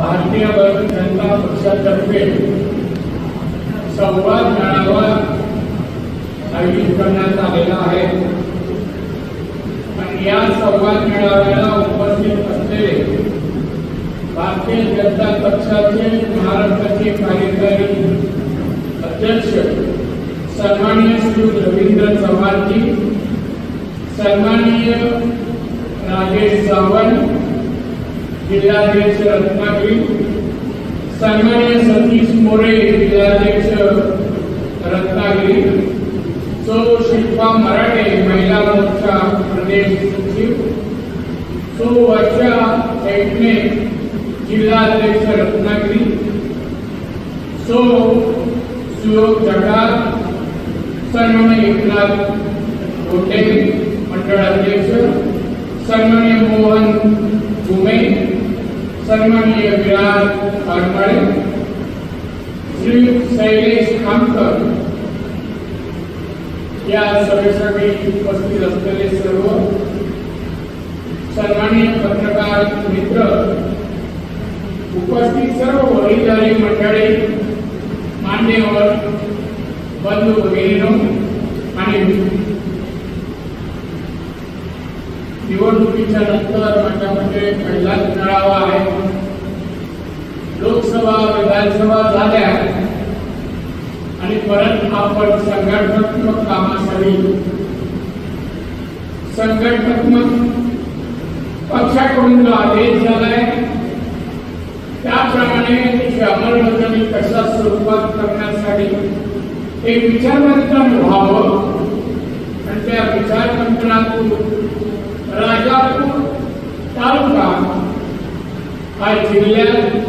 भारतीय बहुजन जनता પક્ષા તરફે संवाद मेला आयोजित करना है संवाद मेला उपस्थित भारतीय जनता पक्षा महाराष्ट्र के कार्यकारी अध्यक्ष सन्माननीय श्री चवहान जी सन्माननीय राजेश सावंत जिल्हाध्यक्ष रत्नागिरी सन्मान्य सतीश मोरे जिल्हाध्यक्ष रत्नागिरी सो शिल्पा मराठे महिला मोर्चा प्रदेश सचिव सो वर्षा ऐटणे जिल्हाध्यक्ष रत्नागिरी सो सुयोग जटार सन्मान्य एकनाथ गोटे मंडळ अध्यक्ष सन्मान्य मोहन घुमे सन्माननीय विराज आगमणे श्री शैलेश खामकर या सभेसाठी उपस्थित असलेले सर्व सन्मान्य पत्रकार मित्र उपस्थित सर्व वडीलधारी मंडळी मान्यवर बंधू भगिनीनो आणि निवडणुकीच्या नंतर माझ्यामध्ये पहिलाच मेळावा आहे विधानसभा विधानसभा झाल्या आणि परत आपण संघटनात्मक कामासाठी संघटनात्मक पक्षाकडून जो आदेश झालाय त्याप्रमाणे अंमलबजावणी कशा स्वरूपात करण्यासाठी एक विचारमंत्रण व्हावं आणि त्या विचारमंत्रणातून राजापूर तालुका हा जिल्ह्यात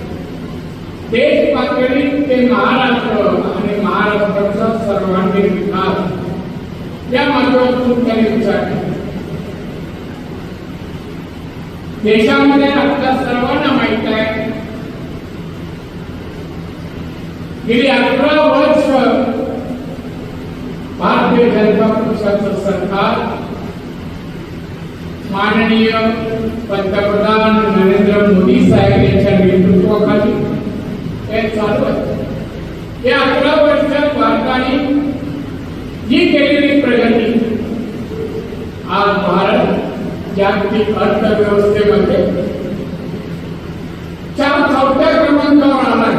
देश पातळी ते महाराष्ट्र आणि महाराष्ट्राचा सर्वांगीण विकास या माध्यमातून त्यांनी विचार केला देशामध्ये आपल्या सर्वांना माहित आहे गेली अठरा वर्ष भारतीय जनता पक्षाचं सरकार माननीय पंतप्रधान नरेंद्र मोदी साहेब यांच्या नेतृत्वाखाली या अकरा वर्षात जी केलेली प्रगती आज भारत जागतिक अर्थव्यवस्थेमध्ये चार चौथ्या क्रमांकावर आला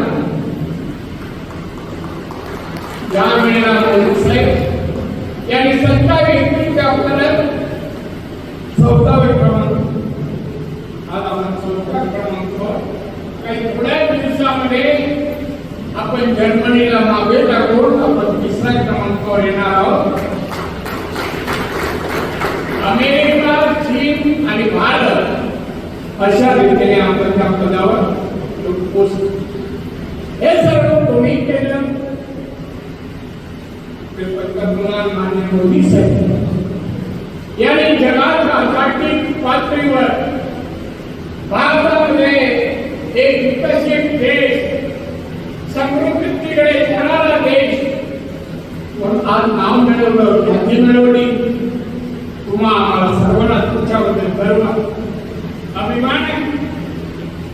या जर्मनीला मागे टाकून आपण तिसरा क्रमांकावर येणार आहोत अमेरिका चीन आणि भारत अशा रीतीने आपण त्या पदावर पोस्ट हे सर्व कोणी केलं ते पंतप्रधान मान्य मोदी साहेब यांनी जगाच्या जागतिक पातळीवर तिकडे कोणाला देश पण आज नाव मिळवलं ख्याती मिळवली तुम्हा आम्हाला सर्वांना तुमच्याबद्दल गर्व अभिमान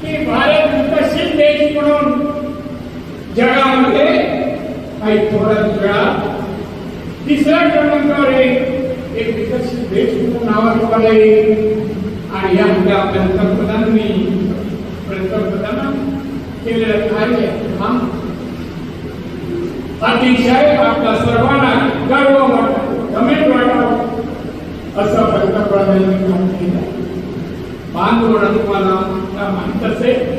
की भारत विकसित देश म्हणून जगामध्ये काही थोड्याच वेळा तिसऱ्या क्रमांकावर एक विकसित देश म्हणून नावारूपाला येईल आणि यामध्ये आपल्या पंतप्रधानांनी पंतप्रधान केलेलं कार्य अतिशय आपल्या सर्वांना गर्व वाटत जमीन वाटावं असं पंतप्रधानांनी काम तुम्हाला माहित असेल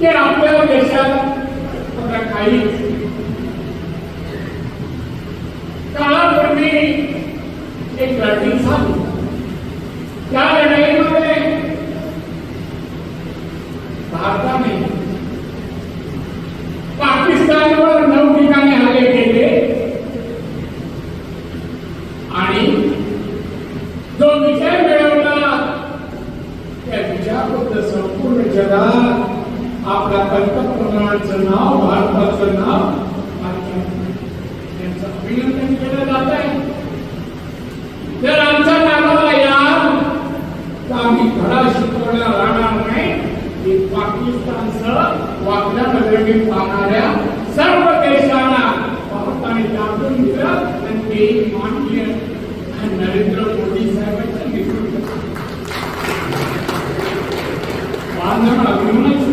की आपल्या देशात काही काळापूर्वी एक लढणी झाली त्या इस्रायलवर नऊ ठिकाणी हल्ले केले आणि जो विजय मिळवला त्या विजयाबद्दल संपूर्ण जगात आपल्या पंतप्रधानांचं नाव भारताचं नाव त्यांचं अभिनंदन केलं जात आहे जर आमचा नावाला या तर आम्ही धडा शिकवला राहणार नाही पाकिस्तानचं वाकड्या नजरेने पाहणाऱ्या Sarvakeshana. Bhavata Jadu Mitra and came on here. And Narendra Modi Sarvakeshana. बांधव अभिमान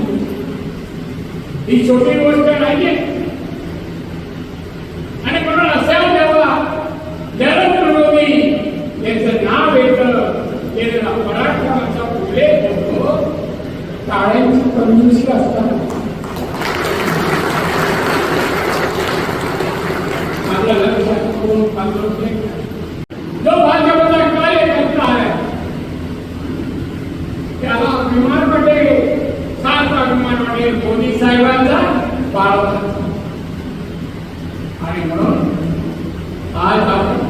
ही छोटी गोष्ट नाहीये पाटील मोदी साहेबांचा पाळत आणि म्हणून आज आपण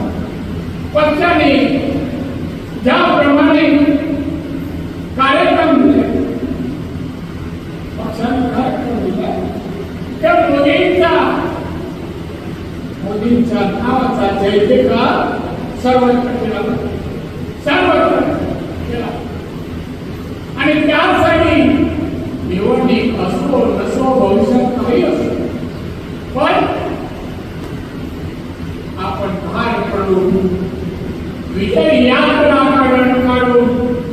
पक्षाने ज्याप्रमाणे कार्यक्रम दिले पक्षाने कार्यक्रम दिला त्या मोदींचा मोदींच्या नावाचा जयदेकार सर्वत्र केला सर्वत्र केला आणि त्या એવોની અસુરો રસો ભવિષ્ય કઈ હશે પણ આપણ ભાર પડવું વિજય યાદ રાખાડણ કાઢું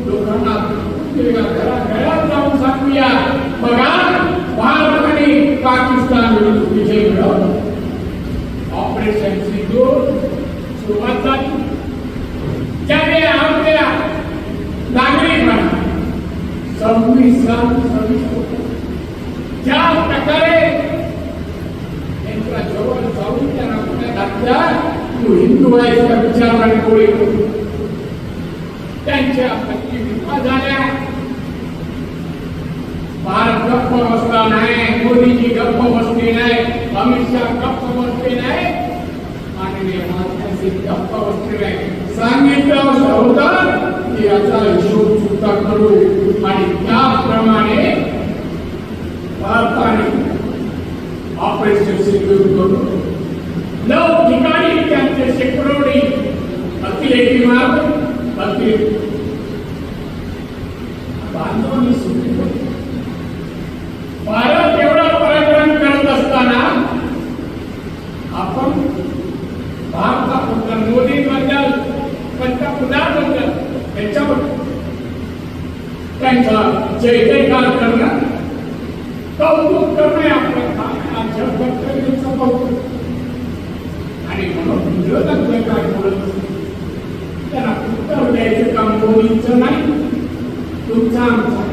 લોકોના કુટુંબેગા ઘરા ઘરા જાઉં સાંભળ્યા બગાડ ભારતની પાકિસ્તાન વિરુદ્ધ વિજય મેળવવો ઓપરેશન સિંધુ સુરત જ્યારે આપણે સર્વિસ સર્વિસ ज्या प्रकारे त्यांच्या सभी के नाम में घातल्या तू हिंदू आहेस का विचारणारे कोळी त्यांच्या पत्नी विधवा झाल्या भारत गप्प बसला मोदी जी गप्प बसली नाही अमित शाह गप्प बसले नाही माननीय महात्मा सिंग गप्प बसले नाही और होतं की याचा हिशोब કૃપા કરો અને ત્યાં પ્રમાણે ભારતાની ઓપરેશન સિંધુ કરો નવ ठिकाणी त्यांचे शेकडोडी अतिरेकी मार्ग अति बांधवांनी सुरू जय जयकार करना कौतुक करणे आपलं काम आमच्या कर्तव्याचं कौतुक आणि म्हणून विरोधातलं काय बोलत त्यांना उत्तर द्यायचं काम कोणीच नाही तुमचा आमचा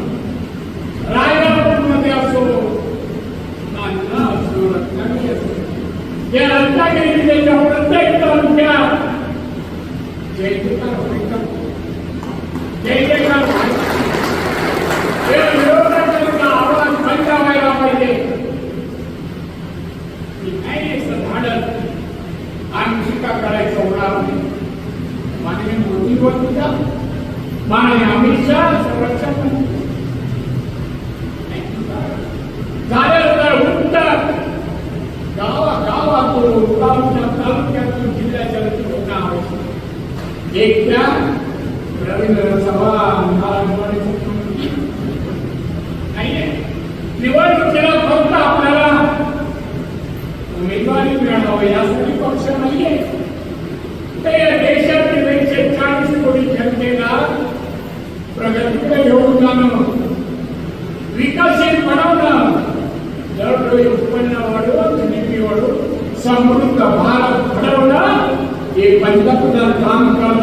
వికాసం మనవునా ఎవరు ఎప్పుడున్నవాడు తినిపివాడు సమృద్ధ భారత్ పడవునా ఈ పంచకుల కామకాలు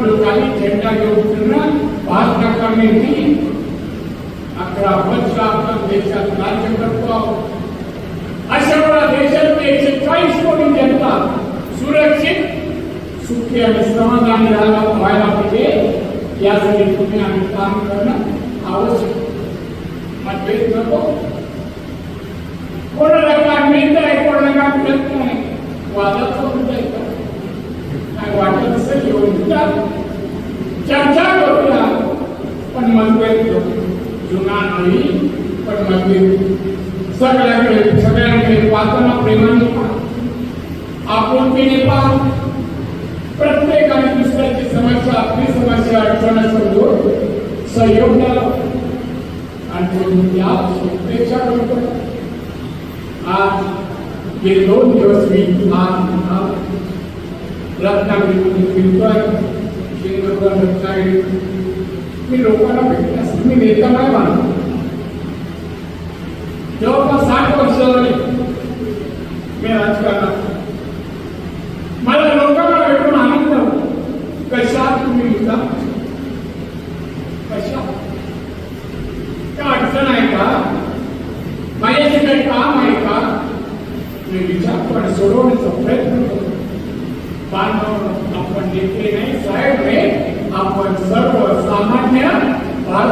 वाली जो न करने की గాలి జెండా ఎగురుతున్న భారత కమిటీ అక్కడ అభ్యక్షార్థం చేశారు రాజ్యం एक అసలు దేశంలో సత్తాయిస్కోని जनता सुरक्षित सुखी आणि समाधानी राहायला व्हायला पाहिजे यासाठी तुम्ही आम्ही काम करणं आवश्यक मतभेद नको कोणाला काम मिळत आहे कोणाला काम मिळत नाही वादात सोडून जायचं काय वाटत असेल घेऊन चर्चा करूया पण मतभेद जुना नाही पण मतभेद सगळ्याकडे सगळ्यांकडे वाचना प्रेमाने आपुलकीने पहा प्रत्येकाने दुसऱ्याची समस्या आपली समस्या अडचण समजून सहयोग द्यावा आणि त्या शुभेच्छा करतो आज गेले दोन दिवस मी आज रत्नागिरी फिरतोय જે બધા વેબસાઇટ मी लोकांना भेटण्यास साठ वर्ष झाली राजकारणात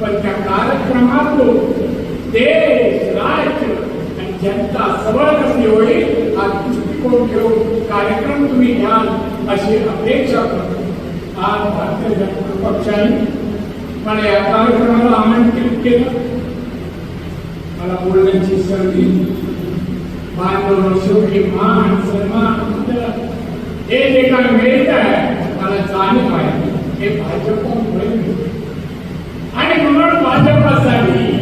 पण त्या कार्यक्रमातून देश राज्य आणि जनता सबळ कशी होईल हा दृष्टिकोन ठेवून कार्यक्रम तुम्ही घ्याल अशी अपेक्षा करतो आज भारतीय जनता पक्षाने मला या कार्यक्रमाला आमंत्रित केलं मला बोलण्याची संधी बांधव मान सन्मान हे जे काय मिळत आहे मला जाणीव आहे हे भाजपमुळे मिळतं ఉన్నాడు మాస్టర్ ప్రసాద్